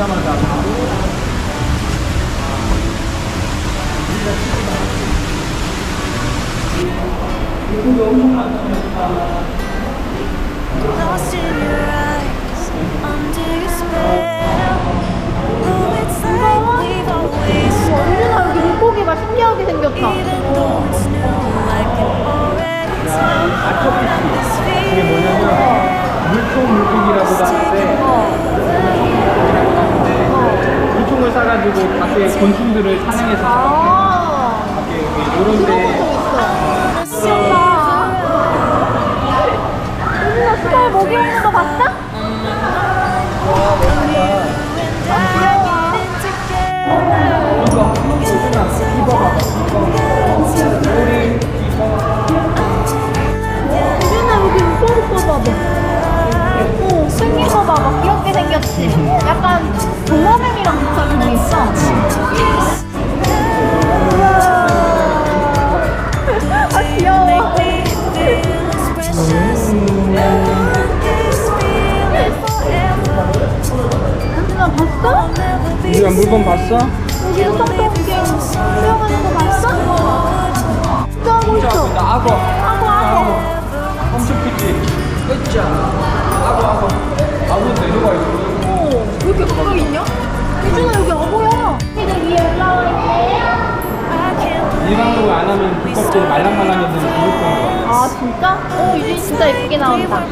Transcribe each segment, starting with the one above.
오자마자 바로 이거 엄청 많다. Lost in your eyes, under your spell. Oh, it's like we've always 언제나 여기 물고기가 신기하게 생겼다. even though it's new, I can already tell this 이게. 뭐냐면 물총 물고기라고도 하는데 싸가지고 밖에 곤충들을 사냥해서 아, 밖에 여기 그런 것도 요런데 있어. 신기하다. 언니나 스타일 먹이 먹는 거 봤어? 유진아 여기 웃어서 봐봐. 어, 생긴 거 봐봐. 귀엽게 생겼지? 약간 도마뱀 우리가 물건 봤어? 여기도 똥똥 게임 수영하는 거 봤어? 진짜 하고 있어. 나 악어 하고 하고. 엄청 크지? 으쌰 악어 악어 악어 내려가 있어 어, 왜 이렇게 가까이 있냐? 유진아 여기 위에 올라와 있네요. 일반적으로 안 하면 두껍고 말랑말랑해지는 그럴 거야 아 진짜? 어 유진 진짜 예쁘게 나온다.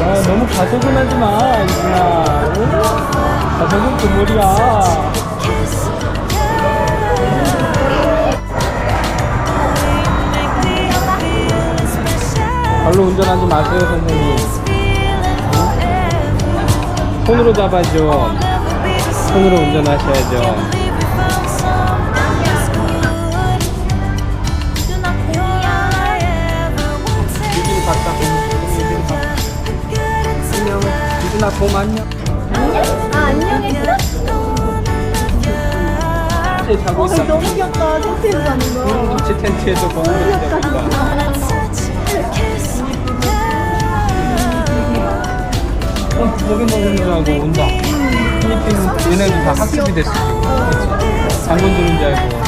아, 너무 가소근하지 마 이준아. 응? 가소근 그물이야. 발로 운전하지 마세요 선생님. 손으로 잡아줘 손으로 운전하셔야죠 유진아 봄 안녕 안녕? 아 안녕했어? 텐트에 자고 어 있어 너무 귀엽다. 텐트에서 자는 거. 같이 텐트에서 보는 거 자고 있다 어, 먹는 줄 알고 온다. 필리핀 얘네도 다 학습이 됐어. 지금 장군 들은 줄 알고